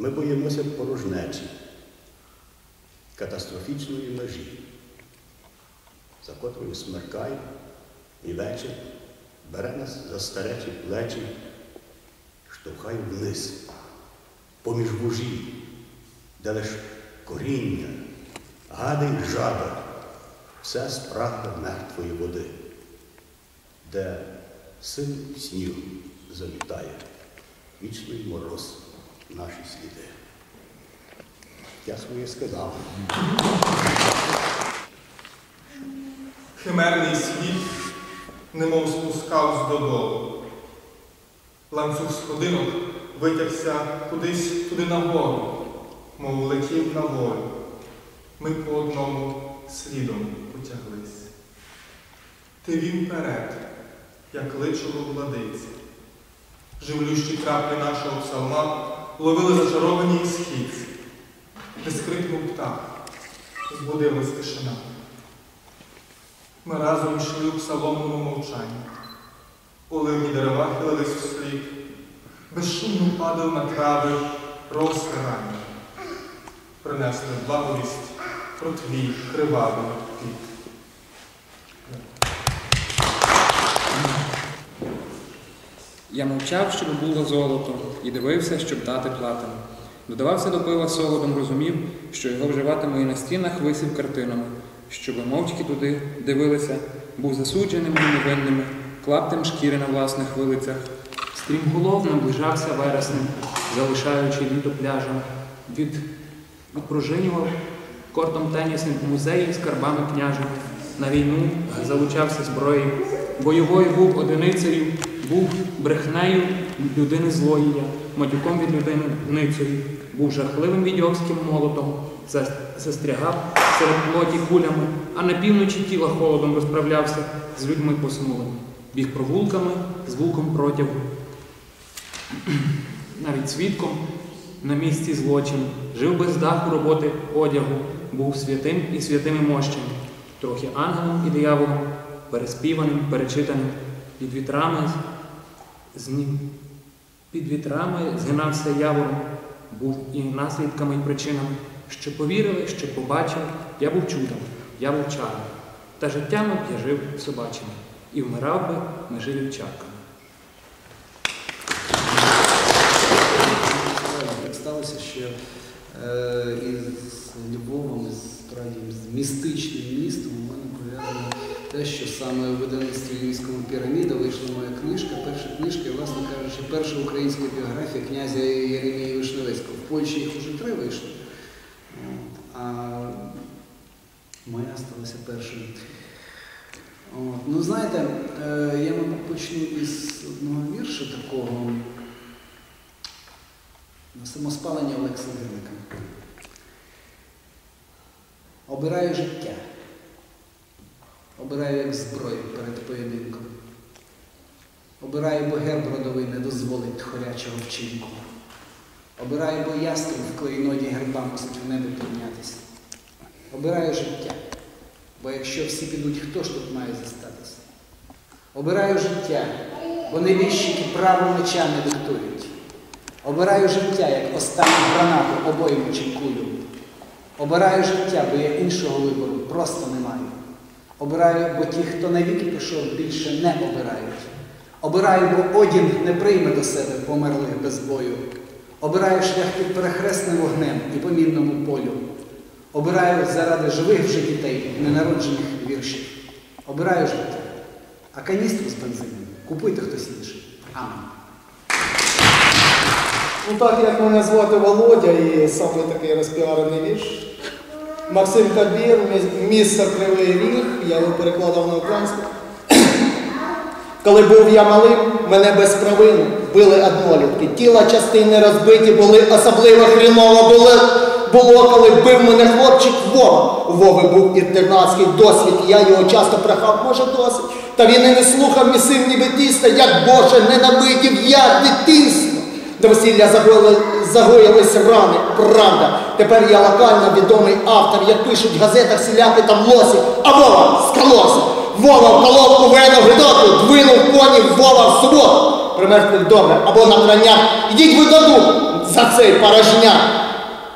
Ми боїмося порожнечі, катастрофічної межі, за котрою смеркає і вечір бере нас за старечі плечі, штовхає вниз, поміж вужі, де лиш коріння, гади й жаба, все спрагне мертвої води, де син сніг замітає, вічний мороз наші сліди. Я своє сказав. Химерний світ, немов спускавсь додолу. Ланцюг сходинок витягся кудись туди нагору, мов летів на волю. Ми по одному слідом потяглись. Ти вів вперед, як личило владиці. Живлющі краплі нашого псалма ловили зачаровані східці. Де скрикнув птах, збудилась тишина. Ми разом йшли у псаломному мовчанні. Оливні дерева хилились вслід, безшумно падав на трави роси ранні. Принесли благовість про твій кривавий піт. Я мовчав, щоб було золото, і дивився, щоб дати платину. Додавався до пива солодом, розумів, що його вживатиме і на стінах висів картинами, щоби мовчки туди дивилися, був засудженими і невинними, клаптем шкіри на власних вилицях. Стрімголов наближався вереснем, залишаючи літо пляжем. Від, відпружинював кортом тенісним у музеї скарбами княжими. На війну залучався зброєю, бойовою був одиницею, був брехнею людини злої, матюком від людини ницею, був жахливим відьовським молотом, застрягав серед плоті кулями, а на півночі тіла холодом розправлявся з людьми посмулими, біг провулками з вулком протягу. Навіть свідком на місці злочину, жив без даху роботи одягу, був святим і святими мощами, трохи ангелом і дияволом, переспіваним, перечитаним, під вітрами з ним. Під вітрами згинався явором, був і наслідками, і причинами, що повірили, що побачили, я був чудом, я був чаром. Та життями б я жив собачим, і вмирав би межи вівчарками. Так сталося, що е, із Львовом, із, з містичним містом у мене пов'язано те, що саме у видавництві Львівському піраміда вийшла моя книжка, перша книжка, власне кажучи, перша українська біографія князя Єремії Вишневецького. В Польщі їх уже три вийшли. А моя сталася першою. Ну, знаєте, е, я, мабуть, почну із одного вірша такого. На самоспалення Олександриника. Обираю життя. Обираю як зброю перед поєдинком. Обираю, бо герб родовий не дозволить хорячого вчинку. Обираю, бо ястреб в клейноді герба мусить в небо піднятися. Обираю життя, бо якщо всі підуть, хто ж тут має зостатися? Обираю життя, бо невіщики право меча не диктують. Обираю життя, як останню гранату обоїм чекую. Обираю життя, бо я іншого вибору просто не маю. Обираю, бо ті, хто навіки пішов, більше не обирають. Обираю, бо Одін не прийме до себе померлих без бою. Обираю шлях під перехресним вогнем і по мідному полю. Обираю заради живих вже дітей, ненароджених віршів. Обираю життя. А каністру з бензином купуйте хтось інший. Амен. Ну так як мене звати Володя і саме такий розпіарений вірш. Максим Кабір, міс- місто Кривий Ріг, я його перекладав на українську. Коли був я малим, мене без провини били однолітки. Тіла частини розбиті були, особливо хріново було, було, коли бив мене хлопчик Вова. У Вови був інтернатський досвід, я його часто прохав, може досить. Та він і не слухав місив ніби тіста, як Боже ненавидів я дитинство. До весілля загоїли, загоїлись рани, правда. Тепер я локально відомий автор, як пишуть в газетах сіляки там лосі, а Вова скалося. Вова вколов у вену гидоту, двинув коні Вова в суботу. Примерзли добре, або на крання. Ідіть ви додому. за цей порожняк.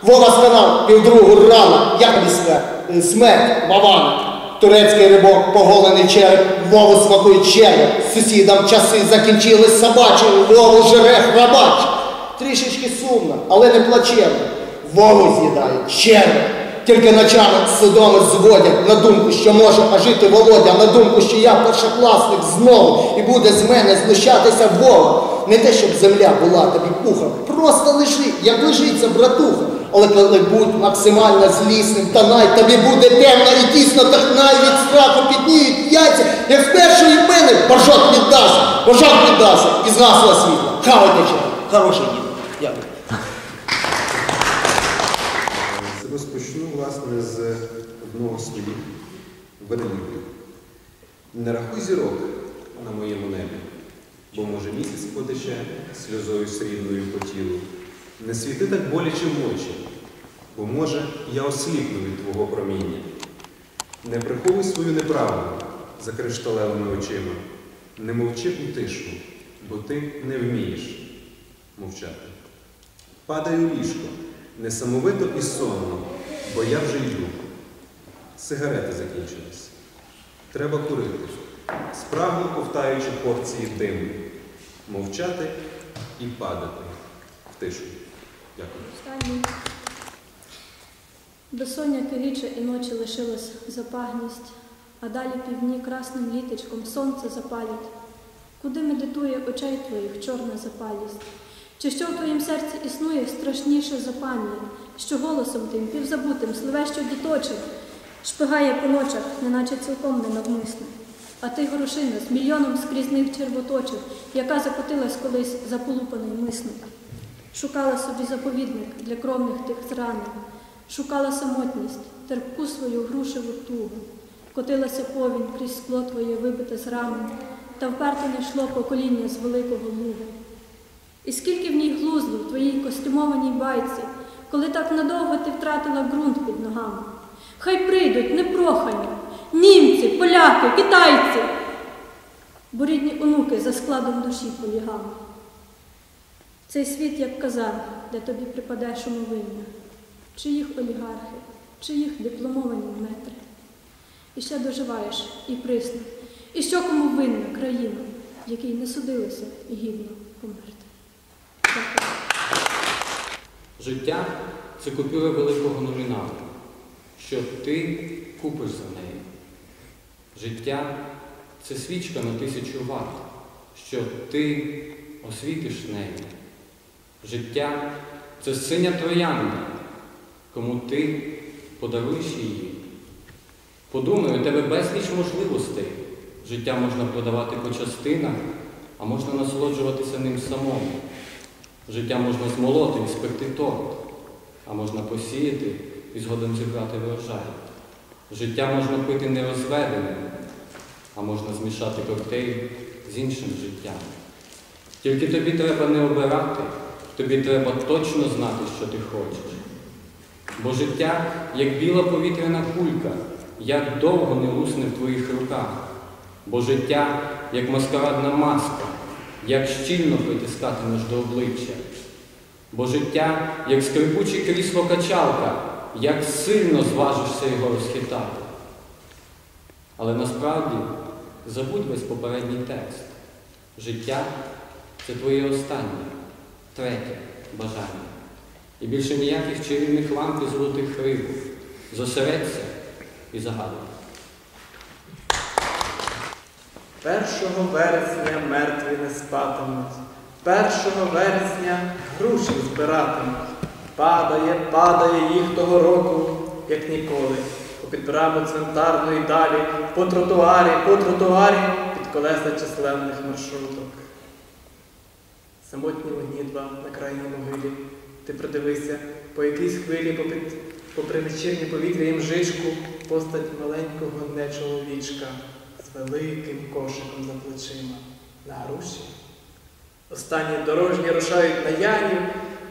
Вова сказав півдругу рано, як тобі смерть, смерть, Вавана. Турецький рибок, поголений череп, Вову смакує череп. Сусідам часи закінчились собачі, Вову жере храбач. Трішечки сумно, але не плачевно. Вову з'їдає череп. Тільки ночами судоми зводять на думку, що може ожити Володя, на думку, що я першокласник знову і буде з мене знущатися Вова. Не те, щоб земля була тобі пухом, просто лежи, як лежиться братуха. Але коли будь максимально злісним, та най тобі буде темно і тісно, так най від страху підніють яйця, як з бажок віддасть, бажок віддасть і згасло світло. Хавайте чай. Хороший дід. Дякую. Розпочну, власне, з одного з своїх. Не рахуй зірок на моєму небі, бо може місяць потече сльозою срібною по тілу. Не світи так боляче в очі, бо може я осліпну від твого проміння. Не приховуй свою неправду за кришталевими очима, не мовчи у тишу, бо ти не вмієш мовчати. Падай у ліжко, несамовито і сонно, бо я вже йду. Сигарети закінчились. Треба курити, справно ковтаючи порції диму, мовчати і падати в тишу. Дякую. Безсоння тиріче і ночі лишилась запагність, а далі півдні красним літочком сонце запалять. Куди медитує очей твоїх чорна запалість? Чи що в твоїм серці існує страшніше за що голосом тим півзабутим сливещо діточок шпигає по ночах, неначе цілком ненавмисне. А ти горошина з мільйоном скрізних червоточок, яка закотилась колись за полупаний мисник. Шукала собі заповідник для кровних тих зранень, шукала самотність, терпку свою грушеву тугу, котилася повінь крізь скло твоє вибите з рами, та вперто не йшло покоління з великого лугу. І скільки в ній глузду в твоїй костюмованій байці, коли так надовго ти втратила ґрунт під ногами. Хай прийдуть непрохані, німці, поляки, китайці, бо рідні онуки за складом душі полігами. Цей світ, як казав, де тобі припаде шумовиння, чиїх олігархи, чиїх дипломовані метри. І ще доживаєш і присно, і що кому винна країна, в якій не судилося гідно померти. Дякую. Життя це купюра великого номіналу, що ти купиш за неї. Життя це свічка на тисячу ват, що ти освітиш нею. Життя це синя троянда, кому ти подаруєш її. Подумай, у тебе безліч можливостей. Життя можна продавати по частинах, а можна насолоджуватися ним самому. Життя можна змолоти і спекти торт, а можна посіяти і згодом зібрати врожай. Життя можна пити нерозведеним, а можна змішати коктейль з іншим життям. Тільки тобі треба не обирати, тобі треба точно знати, що ти хочеш. Бо життя, як біла повітряна кулька, як довго не лусне в твоїх руках. Бо життя, як маскарадна маска, як щільно притискатимеш до обличчя. Бо життя, як скрипуче крісло качалка, як сильно зважишся його розхитати. Але насправді забудь весь попередній текст. Життя це твоє останнє, третє бажання. І більше ніяких чарівних ламп і золотих рибок. Зосередься і загадуй. Першого вересня мертві не спатимуть, першого вересня груші збиратимуть. Падає, падає їх того року, як ніколи, попід браму цвинтарної далі, по тротуарі, по тротуарі, під колеса численних маршруток. Самотні вогні на крайній могилі. Ти придивися, по якійсь хвилі, попри вечірнє повітря і мжичку, постать маленького не чоловічка з великим кошиком за плечима на груші. Останні дорожні рушають на янів,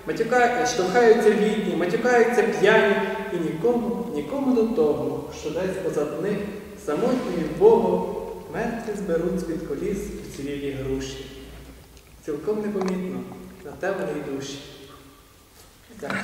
матюка... штовхаються літні, матюкаються п'яні, і нікому, нікому до того, що десь позад них самотньо і вбого мертві зберуть з-під коліс уцілілі груші. Цілком непомітно на те душі. Дякую.